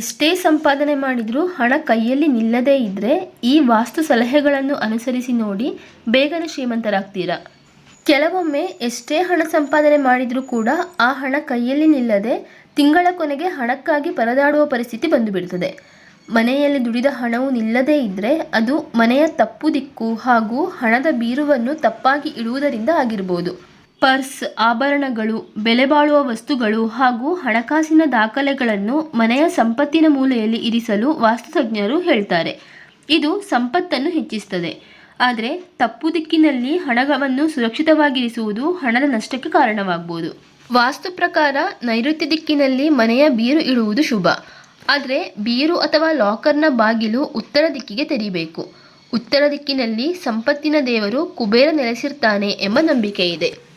ಎಷ್ಟೇ ಸಂಪಾದನೆ ಮಾಡಿದರೂ ಹಣ ಕೈಯಲ್ಲಿ ನಿಲ್ಲದೇ ಇದ್ದರೆ ಈ ವಾಸ್ತು ಸಲಹೆಗಳನ್ನು ಅನುಸರಿಸಿ ನೋಡಿ ಬೇಗನೆ ಶ್ರೀಮಂತರಾಗ್ತೀರಾ? ಕೆಲವೊಮ್ಮೆ ಎಷ್ಟೇ ಹಣ ಸಂಪಾದನೆ ಮಾಡಿದರೂ ಕೂಡ ಆ ಹಣ ಕೈಯಲ್ಲಿ ನಿಲ್ಲದೆ ತಿಂಗಳ ಕೊನೆಗೆ ಹಣಕ್ಕಾಗಿ ಪರದಾಡುವ ಪರಿಸ್ಥಿತಿ ಬಂದುಬಿಡ್ತದೆ. ಮನೆಯಲ್ಲಿ ದುಡಿದ ಹಣವು ನಿಲ್ಲದೇ ಇದ್ದರೆ ಅದು ಮನೆಯ ತಪ್ಪು ದಿಕ್ಕು ಹಾಗೂ ಹಣದ ಬೀರುವನ್ನು ತಪ್ಪಾಗಿ ಇಡುವುದರಿಂದ ಆಗಿರ್ಬೋದು. ಪರ್ಸ್, ಆಭರಣಗಳು ಬೆಲೆಬಾಳುವ ವಸ್ತುಗಳು ಹಾಗೂ ಹಣಕಾಸಿನ ದಾಖಲೆಗಳನ್ನು ಮನೆಯ ಸಂಪತ್ತಿನ ಮೂಲೆಯಲ್ಲಿ ಇರಿಸಲು ವಾಸ್ತುತಜ್ಞರು ಹೇಳ್ತಾರೆ. ಇದು ಸಂಪತ್ತನ್ನು ಹೆಚ್ಚಿಸುತ್ತದೆ. ಆದರೆ ತಪ್ಪು ದಿಕ್ಕಿನಲ್ಲಿ ಹಣವನ್ನು ಸುರಕ್ಷಿತವಾಗಿರಿಸುವುದು ಹಣದ ನಷ್ಟಕ್ಕೆ ಕಾರಣವಾಗಬಹುದು ವಾಸ್ತು ಪ್ರಕಾರ ನೈಋತ್ಯ ದಿಕ್ಕಿನಲ್ಲಿ ಮನೆಯ ಬೀರು ಇಡುವುದು ಶುಭ. ಆದರೆ ಬೀರು ಅಥವಾ ಲಾಕರ್ನ ಬಾಗಿಲು ಉತ್ತರ ದಿಕ್ಕಿಗೆ ತೆರೀಬೇಕು. ಉತ್ತರ ದಿಕ್ಕಿನಲ್ಲಿ ಸಂಪತ್ತಿನ ದೇವರು ಕುಬೇರ ನೆಲೆಸಿರ್ತಾನೆ ಎಂಬ ನಂಬಿಕೆ ಇದೆ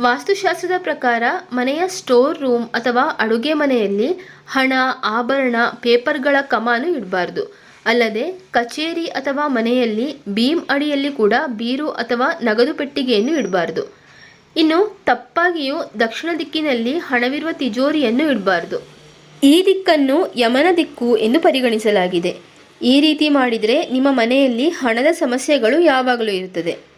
ವಾಸ್ತುಶಾಸ್ತ್ರದ ಪ್ರಕಾರ ಮನೆಯ ಸ್ಟೋರ್ ರೂಮ್ ಅಥವಾ ಅಡುಗೆ ಮನೆಯಲ್ಲಿ ಹಣ, ಆಭರಣ, ಪೇಪರ್ಗಳ ಕಮಾನು ಇಡಬಾರ್ದು. ಅಲ್ಲದೆ ಕಚೇರಿ ಅಥವಾ ಮನೆಯಲ್ಲಿ ಬೀಮ್ ಅಡಿಯಲ್ಲಿ ಕೂಡ ಬೀರು ಅಥವಾ ನಗದು ಪೆಟ್ಟಿಗೆಯನ್ನು ಇಡಬಾರ್ದು. ಇನ್ನು ತಪ್ಪಾಗಿಯೂ ದಕ್ಷಿಣ ದಿಕ್ಕಿನಲ್ಲಿ ಹಣವಿರುವ ತಿಜೋರಿಯನ್ನು ಇಡಬಾರ್ದು. ಈ ದಿಕ್ಕನ್ನು ಯಮನ ದಿಕ್ಕು ಎಂದು ಪರಿಗಣಿಸಲಾಗಿದೆ. ಈ ರೀತಿ ಮಾಡಿದರೆ ನಿಮ್ಮ ಮನೆಯಲ್ಲಿ ಹಣದ ಸಮಸ್ಯೆಗಳು ಯಾವಾಗಲೂ ಇರುತ್ತದೆ.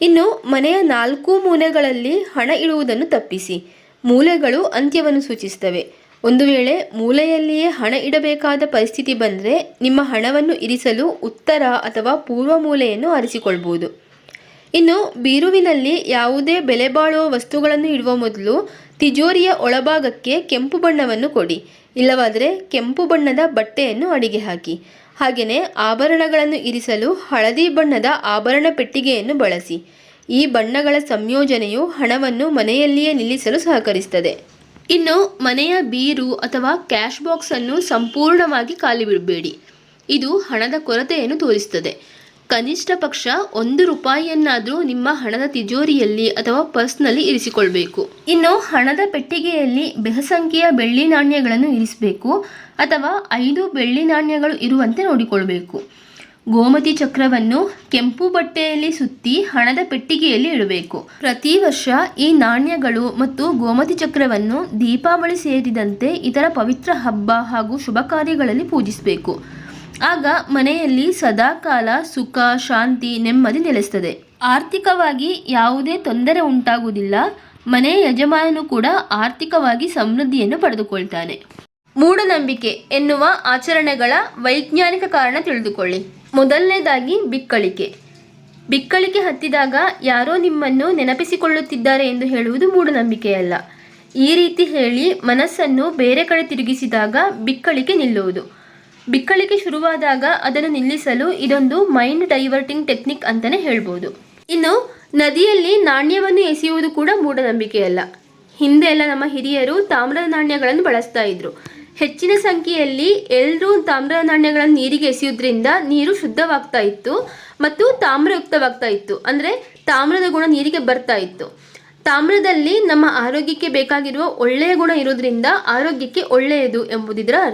ಇನ್ನು ಮನೆಯ ನಾಲ್ಕು ಮೂಲೆಗಳಲ್ಲಿ ಹಣ ಇಡುವುದನ್ನು ತಪ್ಪಿಸಿ. ಮೂಲೆಗಳು ಅಂತ್ಯವನ್ನು ಸೂಚಿಸುತ್ತವೆ. ಒಂದು ವೇಳೆ ಮೂಲೆಯಲ್ಲಿಯೇ ಹಣ ಇಡಬೇಕಾದ ಪರಿಸ್ಥಿತಿ ಬಂದರೆ ನಿಮ್ಮ ಹಣವನ್ನು ಇರಿಸಲು ಉತ್ತರ ಅಥವಾ ಪೂರ್ವ ಮೂಲೆಯನ್ನು ಆರಿಸಿಕೊಳ್ಬೋದು ಇನ್ನು ಬೀರುವಿನಲ್ಲಿ ಯಾವುದೇ ಬೆಲೆ ಬಾಳುವ ವಸ್ತುಗಳನ್ನು ಇಡುವ ಮೊದಲು ತಿಜೋರಿಯ ಒಳಭಾಗಕ್ಕೆ ಕೆಂಪು ಬಣ್ಣವನ್ನು ಕೊಡಿ. ಇಲ್ಲವಾದರೆ ಕೆಂಪು ಬಣ್ಣದ ಬಟ್ಟೆಯನ್ನು ಅಡಿಗೆ ಹಾಕಿ, ಹಾಗೆಯೇ ಆಭರಣಗಳನ್ನು ಇರಿಸಲು ಹಳದಿ ಬಣ್ಣದ ಆಭರಣ ಪೆಟ್ಟಿಗೆಯನ್ನು ಬಳಸಿ. ಈ ಬಣ್ಣಗಳ ಸಂಯೋಜನೆಯು ಹಣವನ್ನು ಮನೆಯಲ್ಲಿಯೇ ನಿಲ್ಲಿಸಲು ಸಹಕರಿಸುತ್ತದೆ. ಇನ್ನು ಮನೆಯ ಬೀರು ಅಥವಾ ಕ್ಯಾಶ್ ಬಾಕ್ಸನ್ನು ಸಂಪೂರ್ಣವಾಗಿ ಖಾಲಿ ಬಿಡಬೇಡಿ. ಇದು ಹಣದ ಕೊರತೆಯನ್ನು ತೋರಿಸುತ್ತದೆ. ಕನಿಷ್ಠ ಪಕ್ಷ ಒಂದು ರೂಪಾಯಿಯನ್ನಾದರೂ ನಿಮ್ಮ ಹಣದ ತಿಜೋರಿಯಲ್ಲಿ ಅಥವಾ ಪರ್ಸ್ನಲ್ಲಿ ಇರಿಸಿಕೊಳ್ಬೇಕು. ಇನ್ನು ಹಣದ ಪೆಟ್ಟಿಗೆಯಲ್ಲಿ ಬೆಹಸಂಖ್ಯೆಯ ಬೆಳ್ಳಿ ನಾಣ್ಯಗಳನ್ನು ಇರಿಸಬೇಕು ಅಥವಾ ಐದು ಬೆಳ್ಳಿ ನಾಣ್ಯಗಳು ಇರುವಂತೆ ನೋಡಿಕೊಳ್ಬೇಕು. ಗೋಮತಿ ಚಕ್ರವನ್ನು ಕೆಂಪು ಬಟ್ಟೆಯಲ್ಲಿ ಸುತ್ತಿ ಹಣದ ಪೆಟ್ಟಿಗೆಯಲ್ಲಿ ಇಡಬೇಕು. ಪ್ರತಿ ವರ್ಷ ಈ ನಾಣ್ಯಗಳು ಮತ್ತು ಗೋಮತಿ ಚಕ್ರವನ್ನು ದೀಪಾವಳಿ ಸೇರಿದಂತೆ ಇತರ ಪವಿತ್ರ ಹಬ್ಬ ಹಾಗೂ ಶುಭ ಕಾರ್ಯಗಳಲ್ಲಿ ಪೂಜಿಸಬೇಕು. ಆಗ ಮನೆಯಲ್ಲಿ ಸದಾಕಾಲ ಸುಖ, ಶಾಂತಿ, ನೆಮ್ಮದಿ ನೆಲೆಸ್ತದೆ ಆರ್ಥಿಕವಾಗಿ ಯಾವುದೇ ತೊಂದರೆ ಉಂಟಾಗುವುದಿಲ್ಲ. ಮನೆಯ ಯಜಮಾನನು ಕೂಡ ಆರ್ಥಿಕವಾಗಿ ಸಮೃದ್ಧಿಯನ್ನು ಪಡೆದುಕೊಳ್ತಾನೆ. ಮೂಢನಂಬಿಕೆ ಎನ್ನುವ ಆಚರಣೆಗಳ ವೈಜ್ಞಾನಿಕ ಕಾರಣ ತಿಳಿದುಕೊಳ್ಳಿ. ಮೊದಲನೇದಾಗಿ ಬಿಕ್ಕಳಿಕೆ. ಬಿಕ್ಕಳಿಕೆ ಹತ್ತಿದಾಗ ಯಾರೋ ನಿಮ್ಮನ್ನು ನೆನಪಿಸಿಕೊಳ್ಳುತ್ತಿದ್ದಾರೆ ಎಂದು ಹೇಳುವುದು ಮೂಢನಂಬಿಕೆಯಲ್ಲ. ಈ ರೀತಿ ಹೇಳಿ ಮನಸ್ಸನ್ನು ಬೇರೆ ಕಡೆ ತಿರುಗಿಸಿದಾಗ ಬಿಕ್ಕಳಿಕೆ ನಿಲ್ಲುವುದು. ಬಿಕ್ಕಳಿಕೆ ಶುರುವಾದಾಗ ಅದನ್ನು ನಿಲ್ಲಿಸಲು ಇದೊಂದು ಮೈಂಡ್ ಡೈವರ್ಟಿಂಗ್ ಟೆಕ್ನಿಕ್ ಅಂತಲೇ ಹೇಳ್ಬೋದು. ಇನ್ನು ನದಿಯಲ್ಲಿ ನಾಣ್ಯವನ್ನು ಎಸೆಯುವುದು ಕೂಡ ಮೂಢನಂಬಿಕೆಯಲ್ಲ. ಹಿಂದೆ ಎಲ್ಲ ನಮ್ಮ ಹಿರಿಯರು ತಾಮ್ರದ ನಾಣ್ಯಗಳನ್ನು ಬಳಸ್ತಾ ಇದ್ರು. ಹೆಚ್ಚಿನ ಸಂಖ್ಯೆಯಲ್ಲಿ ಎಲ್ಲರೂ ತಾಮ್ರದ ನಾಣ್ಯಗಳನ್ನು ನೀರಿಗೆ ಎಸೆಯುವುದರಿಂದ ನೀರು ಶುದ್ಧವಾಗ್ತಾ ಇತ್ತು ಮತ್ತು ತಾಮ್ರಯುಕ್ತವಾಗ್ತಾ ಇತ್ತು. ಅಂದರೆ ತಾಮ್ರದ ಗುಣ ನೀರಿಗೆ ಬರ್ತಾ ಇತ್ತು. ತಾಮ್ರದಲ್ಲಿ ನಮ್ಮ ಆರೋಗ್ಯಕ್ಕೆ ಬೇಕಾಗಿರುವ ಒಳ್ಳೆಯ ಗುಣ ಇರೋದ್ರಿಂದ ಆರೋಗ್ಯಕ್ಕೆ ಒಳ್ಳೆಯದು ಎಂಬುದಿದರ